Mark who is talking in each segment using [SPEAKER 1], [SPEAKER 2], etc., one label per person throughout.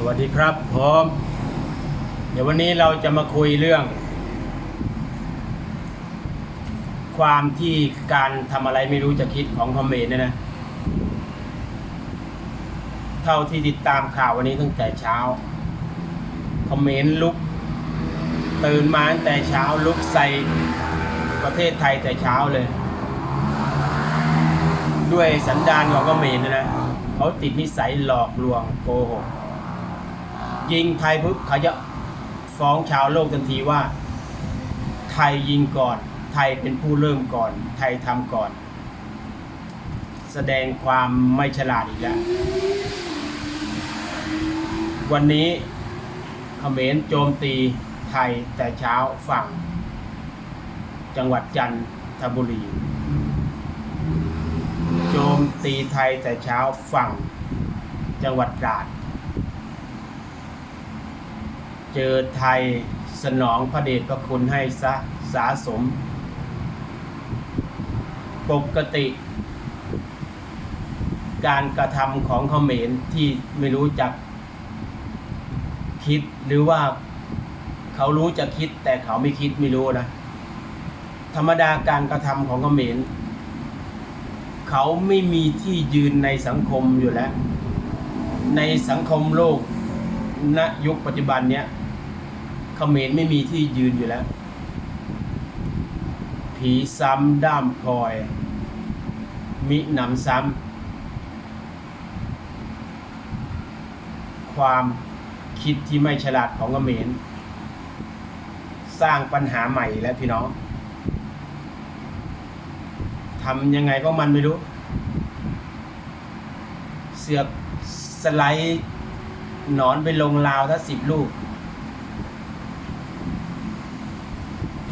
[SPEAKER 1] สวัสดีครับผมเดี๋ยววันนี้เราจะมาคุยเรื่อง ความที่การทำอะไรไม่รู้จะคิดของคอมเมนต์นะนะ เท่าที่ติดตามข่าววันนี้ตั้งแต่เช้าคอมเมนต์ลุก ตื่นมาตั้งแต่เช้าลุกใส่ประเทศไทยแต่เช้าเลย ด้วยสันดานของคอมเมนต์นะนะเขาติดนิสัยหลอกลวงโกหก ยิงไทยปุ๊บเขาจะฟ้องชาวโลกทันทีว่า ไทยยิงก่อน ไทยเป็นผู้เริ่มก่อน ไทยทำก่อน แสดงความไม่ฉลาดอีกแล้ว วันนี้เขมรโจมตีไทยแต่เช้าฝั่ง จังหวัดจันทบุรี โจมตีไทยแต่เช้าฝั่ง จังหวัดตราด เจอไทยสนองพระเดชพระคุณให้ซะสาสม ปกติ การกระทำของเขมรที่ไม่รู้จักคิดหรือว่าเขารู้จะคิดแต่เขาไม่คิดไม่รู้นะ ธรรมดาการกระทำของเขมรเขาไม่มีที่ยืนในสังคมอยู่แล้ว ในสังคมโลกณยุคปัจจุบันเนี้ย เขมรไม่มีที่ยืนอยู่แล้ว ผีซ้ำด้ามพลอย มิหนำซ้ำความคิดที่ไม่ฉลาดของเขมรสร้างปัญหาใหม่แล้วพี่น้องทำยังไงก็มันไม่รู้ เสือกสไลด์หนอนไปลงราวถ้าสิบลูก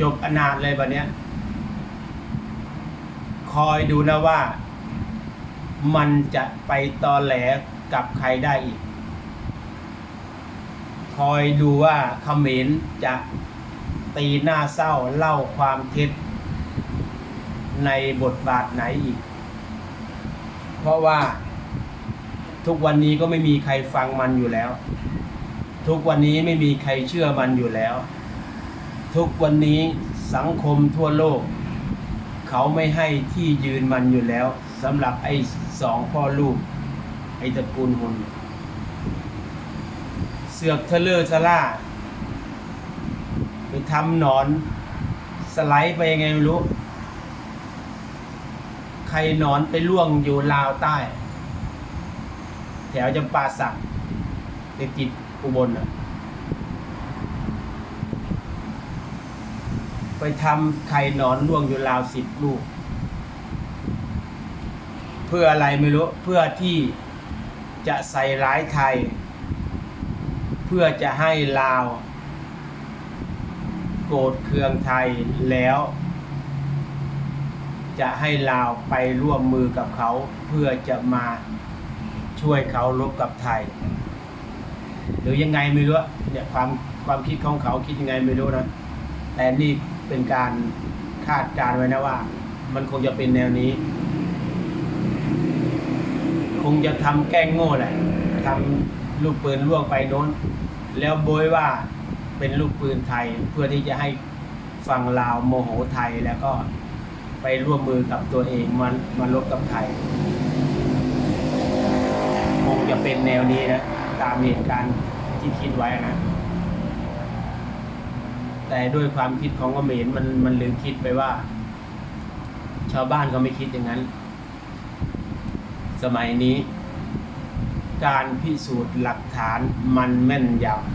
[SPEAKER 1] จบอนาถเลยแบบเนี้ย คอยดูนะว่า มันจะไปตอแหลกับใครได้อีก คอยดูว่าเขมรจะตีหน้าเศร้าเล่าความเท็จ ในบทบาทไหนอีก เพราะว่าทุกวันนี้ก็ไม่มีใครฟังมันอยู่แล้ว ทุกวันนี้ไม่มีใครเชื่อมันอยู่แล้ว ทุกวันนี้สังคมทั่วโลก เขาไม่ให้ที่ยืนมันอยู่แล้วสำหรับไอ้สองพ่อลูก ไอ้ตระกูลหุนเสือกเทเลอร์สล่าไปทำหนอน สไลด์ไปยังไงไม่รู้ ใครหนอนไปล่วงอยู่ลาวใต้ แถวจำปาสักไปติดอุบลอะ ไป ทำไข่หนอนล่วงอยู่ราวสิบลูก เพื่ออะไรไม่รู้ เพื่อที่จะใส่ร้ายไทย เพื่อจะให้ลาว โกรธเคืองไทยแล้ว จะให้ลาวไปร่วมมือกับเขา เพื่อจะมาช่วยเขารบกับไทย หรือยังไงไม่รู้เนี่ยความความคิดของเขาคิดยังไงไม่รู้นะแต่นี่ เป็นการคาดการณ์ไว้นะว่า มันคงจะเป็นแนวนี้ คงจะทำแกล้งโง่แหละทำลูกปืนล่วงไปโน้น แล้วโบยว่าเป็นลูกปืนไทยเพื่อที่จะให้ฝั่งลาวโมโหไทยแล้วก็ไปร่วมมือกับตัวเองมันมาลบกับไทย คงจะเป็นแนวนี้นะ ตามเหตุการณ์ที่คิดไว้นะ แต่ด้วยความคิดของเขมรมันมันลืมคิดไปว่า ชาวบ้านเขาไม่คิดอย่างนั้น สมัยนี้ การพิสูจน์หลักฐานมันแม่นยำ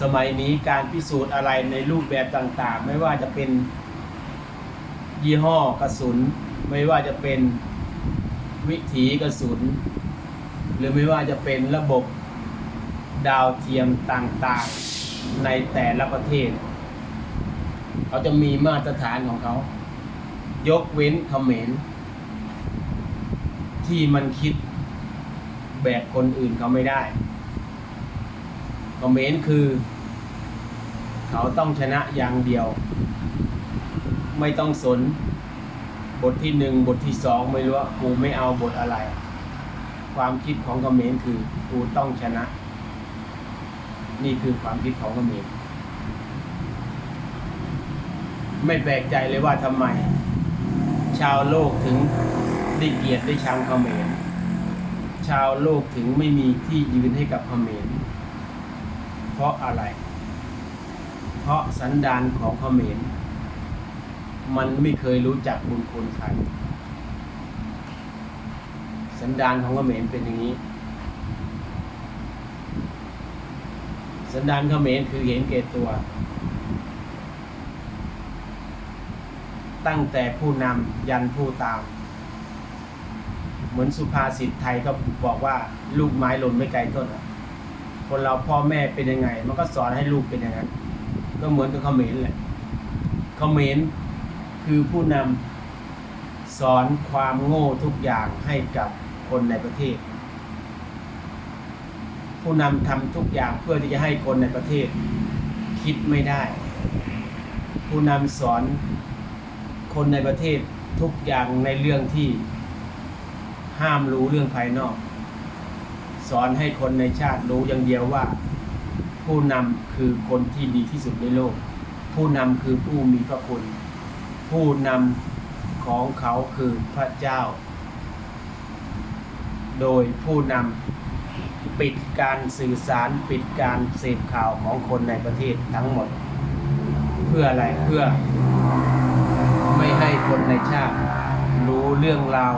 [SPEAKER 1] สมัยนี้การพิสูจน์อะไรในรูปแบบต่างๆ ไม่ว่าจะเป็นยี่ห้อกระสุน ไม่ว่าจะเป็นวิถีกระสุน หรือไม่ว่าจะเป็นระบบ ดาวเทียมต่างๆในแต่ละประเทศ เขาจะมีมาตรฐานของเขา ยกเว้นเขมรที่มันคิดแบบคนอื่นเขาไม่ได้เขมรคือ เขาต้องชนะอย่างเดียว ไม่ต้องสน บทที่หนึ่งบทที่สองไม่รู้ว่ากูไม่เอาบทอะไร ความคิดของเขมรคือกูต้องชนะ นี่คือความคิดของเขมรไม่แปลกใจเลยว่าทำไม ชาวโลกถึงได้เกลียดได้ชังเขมรชาวโลกถึงไม่มีที่ยืนให้กับเขมรเพราะอะไร เพราะสันดานของเขมรมันไม่เคยรู้จักบุญคุณใครสันดานของเขมรเป็นอย่างนี้ สันดานเขมรคือเห็นแก่ตัว ตั้งแต่ผู้นำยันผู้ตาม เหมือนสุภาษิตไทยก็บอกว่า ลูกไม้หล่นไม่ไกลต้นคนเราพ่อแม่เป็นยังไง มันก็สอนให้ลูกเป็นอย่างนั้นก็เหมือนกับเขมรแหละเขมรคือผู้นำสอนความโง่ทุกอย่างให้กับคนในประเทศ ผู้นำทำทุกอย่างเพื่อที่จะให้คนในประเทศคิดไม่ได้ ผู้นำสอนคนในประเทศทุกอย่างในเรื่องที่ห้ามรู้เรื่องภายนอก สอนให้คนในชาติรู้อย่างเดียวว่า ผู้นำคือคนที่ดีที่สุดในโลก ผู้นำคือผู้มีพระคุณ ผู้นำของเขาคือพระเจ้า โดยผู้นำ ปิดการสื่อสารปิดการเสพข่าวของคนในประเทศทั้งหมด เพื่ออะไรเพื่อ ไม่ให้คนในชาติ รู้เรื่องราว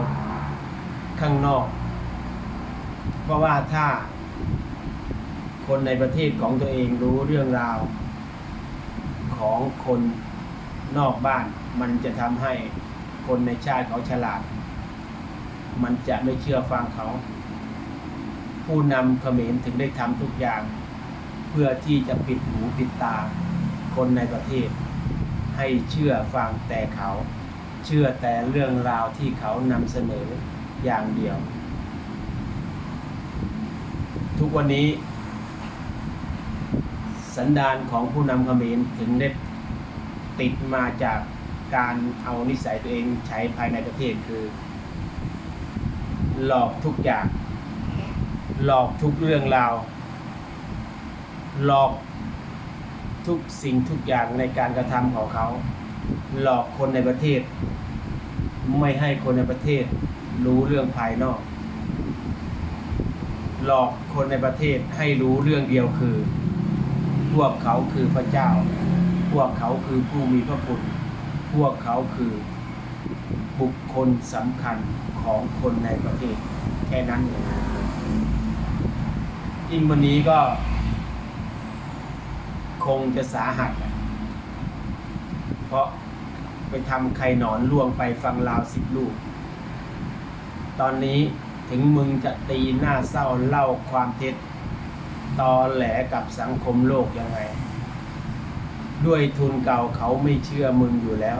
[SPEAKER 1] ข้างนอก เพราะว่าถ้า คนในประเทศของตัวเองรู้เรื่องราว ของคนนอกบ้าน มันจะทำให้คนในชาติเขาฉลาด มันจะไม่เชื่อฟังเขา ผู้นำเขมรถึงได้ทำทุกอย่าง เพื่อที่จะปิดหูปิดตา คนในประเทศ ให้เชื่อฟังแต่เขา เชื่อแต่เรื่องราวที่เขานำเสนออย่างเดียว ทุกวันนี้ สันดานของผู้นำเขมรถึงได้ติดมาจากการเอานิสัยตัวเองใช้ภายในประเทศคือ หลอกทุกอย่าง หลอกทุกเรื่องราว หลอกทุกสิ่งทุกอย่างในการกระทำของเขา หลอกคนในประเทศ ไม่ให้คนในประเทศรู้เรื่องภายนอก หลอกคนในประเทศให้รู้เรื่องเดียวคือ พวกเขาคือพระเจ้า พวกเขาคือผู้มีพระคุณ พวกเขาคือบุคคลสำคัญของคนในประเทศ แค่นั้นเอง ยิ่งวันนี้ก็ คงจะสาหัสแหละเพราะไปทำไข่หนอนล่วงไปฟังลาวสิบลูก ตอนนี้ถึงมึงจะตีหน้าเศร้าเล่าความเท็จตอแหลกับสังคมโลกยังไง ด้วยทุนเก่าเขาไม่เชื่อมึงอยู่แล้ว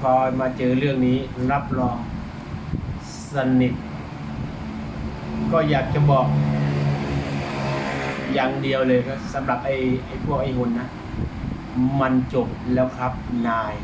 [SPEAKER 1] พอมาเจอเรื่องนี้รับรองสนิท ก็อยากจะบอก อย่างเดียวเลยก็สำหรับไอ้ไอ้พวกไอ้หุ่นนะ มันจบแล้วครับนาย